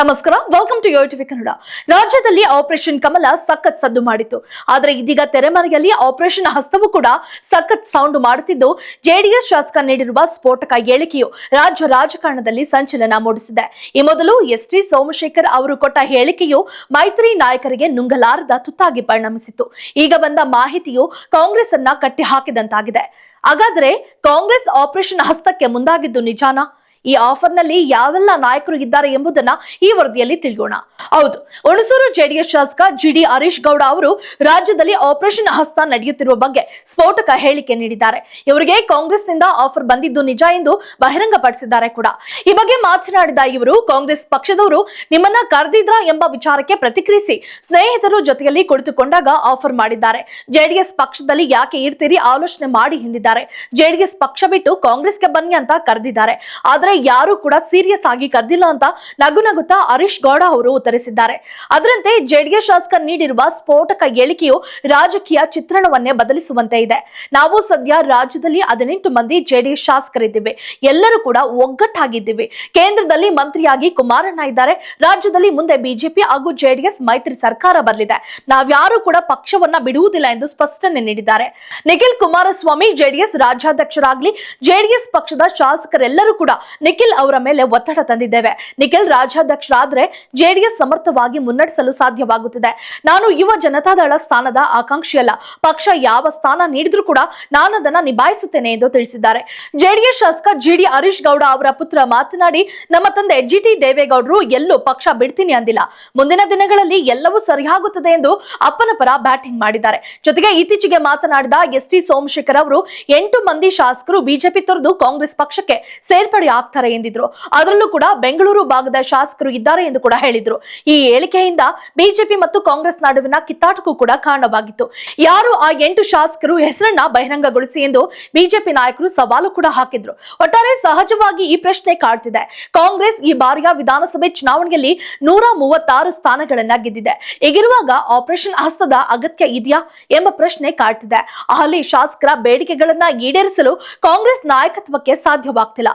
ನಮಸ್ಕಾರ. Welcome to yo TV Kannada ರಾಜ್ಯದಲ್ಲಿ operation ಕಮಲ ಸಖತ್ ಸದ್ದು ಮಾಡಿತ್ತು. ಆದರೆ ಇದೀಗ ತೆರೆಮರೆಯಲ್ಲಿ ಆಪರೇಷನ್ ಹಸ್ತವು ಕೂಡ ಸಖತ್ ಸೌಂಡ್ ಮಾಡುತ್ತಿದ್ದು ಜೆಡಿಎಸ್ ಶಾಸಕ ನೀಡಿರುವ ಸ್ಫೋಟಕ ಹೇಳಿಕೆಯು ರಾಜ್ಯ ರಾಜಕಾರಣದಲ್ಲಿ ಸಂಚಲನ ಮೂಡಿಸಿದೆ. ಈ ಮೊದಲು ಎಸ್ ಟಿ ಸೋಮಶೇಖರ್ ಅವರು ಕೊಟ್ಟ ಹೇಳಿಕೆಯು ಮೈತ್ರಿ ನಾಯಕರಿಗೆ ನುಂಗಲಾರದ ತುತ್ತಾಗಿ ಪರಿಣಮಿಸಿತ್ತು. ಈಗ ಬಂದ ಮಾಹಿತಿಯು ಕಾಂಗ್ರೆಸ್ ಅನ್ನ ಕಟ್ಟಿಹಾಕಿದಂತಾಗಿದೆ. ಹಾಗಾದ್ರೆ ಕಾಂಗ್ರೆಸ್ ಆಪರೇಷನ್ ಹಸ್ತಕ್ಕೆ ಮುಂದಾಗಿದ್ದು ನಿಜಾನಾ? ಈ ಆಫರ್ನಲ್ಲಿ ಯಾವೆಲ್ಲ ನಾಯಕರು ಇದ್ದಾರೆ ಎಂಬುದನ್ನ ಈ ವರದಿಯಲ್ಲಿ ತಿಳಿಯೋಣ ಹೌದು, ಹುಣಸೂರು ಜೆಡಿಎಸ್ ಶಾಸಕ ಜಿಡಿ ಹರೀಶ್ ಗೌಡ ಅವರು ರಾಜ್ಯದಲ್ಲಿ ಆಪರೇಷನ್ ಹಸ್ತ ನಡೆಯುತ್ತಿರುವ ಬಗ್ಗೆ ಸ್ಫೋಟಕ ಹೇಳಿಕೆ ನೀಡಿದ್ದಾರೆ. ಇವರಿಗೆ ಕಾಂಗ್ರೆಸ್ನಿಂದ ಆಫರ್ ಬಂದಿದ್ದು ನಿಜ ಎಂದು ಬಹಿರಂಗಪಡಿಸಿದ್ದಾರೆ ಕೂಡ. ಈ ಬಗ್ಗೆ ಮಾತನಾಡಿದ ಇವರು, ಕಾಂಗ್ರೆಸ್ ಪಕ್ಷದವರು ನಿಮ್ಮನ್ನ ಕರೆದಿದ್ರ ಎಂಬ ವಿಚಾರಕ್ಕೆ ಪ್ರತಿಕ್ರಿಯಿಸಿ ಸ್ನೇಹಿತರು ಜೊತೆಯಲ್ಲಿ ಕುಳಿತುಕೊಂಡಾಗ ಆಫರ್ ಮಾಡಿದ್ದಾರೆ. ಜೆಡಿಎಸ್ ಪಕ್ಷದಲ್ಲಿ ಯಾಕೆ ಇರ್ತೀರಿ, ಆಲೋಚನೆ ಮಾಡಿ ಹಿಂದಿದ್ದಾರೆ. ಜೆಡಿಎಸ್ ಪಕ್ಷ ಬಿಟ್ಟು ಕಾಂಗ್ರೆಸ್ಗೆ ಬನ್ನಿ ಅಂತ ಕರೆದಿದ್ದಾರೆ. ಆದ್ರೆ ಯಾರು ಕೂಡ ಸೀರಿಯಸ್ ಆಗಿ ಕರೆದಿಲ್ಲ ಅಂತ ನಗು ನಗುತ್ತಾ ಹರೀಶ್ ಗೌಡ ಅವರು ಉತ್ತರಿಸಿದ್ದಾರೆ. ಅದರಂತೆ ಜೆಡಿಎಸ್ ಶಾಸಕ ನೀಡಿರುವ ಸ್ಫೋಟಕ ಹೇಳಿಕೆಯು ರಾಜಕೀಯ ಚಿತ್ರಣವನ್ನೇ ಬದಲಿಸುವಂತೆ ಇದೆ. ನಾವು ಸದ್ಯ ರಾಜ್ಯದಲ್ಲಿ ಹದಿನೆಂಟು ಮಂದಿ ಜೆಡಿಎಸ್ ಶಾಸಕರಿದ್ದೇವೆ. ಎಲ್ಲರೂ ಕೂಡ ಒಗ್ಗಟ್ಟಾಗಿದ್ದೀವಿ. ಕೇಂದ್ರದಲ್ಲಿ ಮಂತ್ರಿಯಾಗಿ ಕುಮಾರಣ್ಣ ಇದ್ದಾರೆ. ರಾಜ್ಯದಲ್ಲಿ ಮುಂದೆ ಬಿಜೆಪಿ ಹಾಗೂ ಜೆಡಿಎಸ್ ಮೈತ್ರಿ ಸರ್ಕಾರ ಬರಲಿದೆ. ನಾವ್ಯಾರು ಕೂಡ ಪಕ್ಷವನ್ನ ಬಿಡುವುದಿಲ್ಲ ಎಂದು ಸ್ಪಷ್ಟನೆ ನೀಡಿದ್ದಾರೆ. ನಿಖಿಲ್ ಕುಮಾರಸ್ವಾಮಿ ಜೆಡಿಎಸ್ ರಾಜ್ಯಾಧ್ಯಕ್ಷರಾಗ್ಲಿ, ಜೆಡಿಎಸ್ ಪಕ್ಷದ ಶಾಸಕರೆಲ್ಲರೂ ಕೂಡ ನಿಖಿಲ್ ಅವರ ಮೇಲೆ ಒತ್ತಡ ತಂದಿದ್ದೇವೆ. ನಿಖಿಲ್ ರಾಜ್ಯಾಧ್ಯಕ್ಷರಾದ್ರೆ ಜೆಡಿಎಸ್ ಸಮರ್ಥವಾಗಿ ಮುನ್ನಡೆಸಲು ಸಾಧ್ಯವಾಗುತ್ತಿದೆ. ನಾನು ಯುವ ಜನತಾದಳ ಸ್ಥಾನದ ಆಕಾಂಕ್ಷಿಯಲ್ಲ ಪಕ್ಷ ಯಾವ ಸ್ಥಾನ ನೀಡಿದ್ರೂ ಕೂಡ ನಾನು ಅದನ್ನ ನಿಭಾಯಿಸುತ್ತೇನೆ ಎಂದು ತಿಳಿಸಿದ್ದಾರೆ. ಜೆಡಿಎಸ್ ಶಾಸಕ ಜಿಡಿ ಹರೀಶ್ ಗೌಡ ಅವರ ಪುತ್ರ ಮಾತನಾಡಿ, ನಮ್ಮ ತಂದೆ ಜಿ ಟಿ ದೇವೇಗೌಡರು ಎಲ್ಲೂ ಪಕ್ಷ ಬಿಡ್ತೀನಿ ಅಂದಿಲ್ಲ. ಮುಂದಿನ ದಿನಗಳಲ್ಲಿ ಎಲ್ಲವೂ ಸರಿಯಾಗುತ್ತದೆ ಎಂದು ಅಪ್ಪನ ಪರ ಬ್ಯಾಟಿಂಗ್ ಮಾಡಿದ್ದಾರೆ. ಜೊತೆಗೆ ಇತ್ತೀಚೆಗೆ ಮಾತನಾಡಿದ ಎಸ್ ಟಿ ಸೋಮಶೇಖರ್ ಅವರು, ಎಂಟು ಮಂದಿ ಶಾಸಕರು ಬಿಜೆಪಿ ತೊರೆದು ಕಾಂಗ್ರೆಸ್ ಪಕ್ಷಕ್ಕೆ ಸೇರ್ಪಡೆ ಎಂದಿದ್ರು. ಅದರಲ್ಲೂ ಕೂಡ ಬೆಂಗಳೂರು ಭಾಗದ ಶಾಸಕರು ಇದ್ದಾರೆ ಎಂದು ಕೂಡ ಹೇಳಿದ್ರು. ಈ ಹೇಳಿಕೆಯಿಂದ ಬಿಜೆಪಿ ಮತ್ತು ಕಾಂಗ್ರೆಸ್ ನಡುವಿನ ಕಿತ್ತಾಟಕ್ಕೂ ಕೂಡ ಕಾರಣವಾಗಿತ್ತು. ಯಾರು ಆ ಎಂಟು ಶಾಸಕರು ಹೆಸರನ್ನ ಬಹಿರಂಗಗೊಳಿಸಿ ಎಂದು ಬಿಜೆಪಿ ನಾಯಕರು ಸವಾಲು ಕೂಡ ಹಾಕಿದ್ರು. ಒಟ್ಟಾರೆ ಸಹಜವಾಗಿ ಈ ಪ್ರಶ್ನೆ ಕಾಡ್ತಿದೆ. ಕಾಂಗ್ರೆಸ್ ಈ ಬಾರಿಯ ವಿಧಾನಸಭೆ ಚುನಾವಣೆಯಲ್ಲಿ ನೂರ ಮೂವತ್ತಾರು ಸ್ಥಾನಗಳನ್ನ ಗೆದ್ದಿದೆ. ಈಗಿರುವಾಗ ಆಪರೇಷನ್ ಹಸ್ತದ ಅಗತ್ಯ ಇದೆಯಾ ಎಂಬ ಪ್ರಶ್ನೆ ಕಾಡ್ತಿದೆ. ಅಲ್ಲಿ ಶಾಸಕರ ಬೇಡಿಕೆಗಳನ್ನ ಈಡೇರಿಸಲು ಕಾಂಗ್ರೆಸ್ ನಾಯಕತ್ವಕ್ಕೆ ಸಾಧ್ಯವಾಗ್ತಿಲ್ಲ.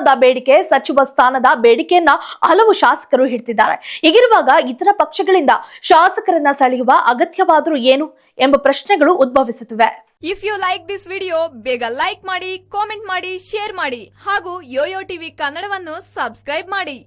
ಅನುದಾನದ ಬೇಡಿಕೆ, ಸಚಿವ ಸ್ಥಾನದ ಬೇಡಿಕೆಯನ್ನ ಹಲವು ಶಾಸಕರು ಹಿಡ್ತಿದ್ದಾರೆ ಹೀಗಿರುವಾಗ ಇತರ ಪಕ್ಷಗಳಿಂದ ಶಾಸಕರನ್ನ ಸೆಳೆಯುವ ಅಗತ್ಯವಾದರೂ ಏನು ಎಂಬ ಪ್ರಶ್ನೆಗಳು ಉದ್ಭವಿಸುತ್ತಿವೆ. If you like this video ಬೇಗ ಲೈಕ್ ಮಾಡಿ ಕಾಮೆಂಟ್ ಮಾಡಿ ಶೇರ್ ಮಾಡಿ ಹಾಗೂ ಯೋಯೋ ಟಿವಿ ಕನ್ನಡವನ್ನು ಸಬ್ಸ್ಕ್ರೈಬ್ ಮಾಡಿ.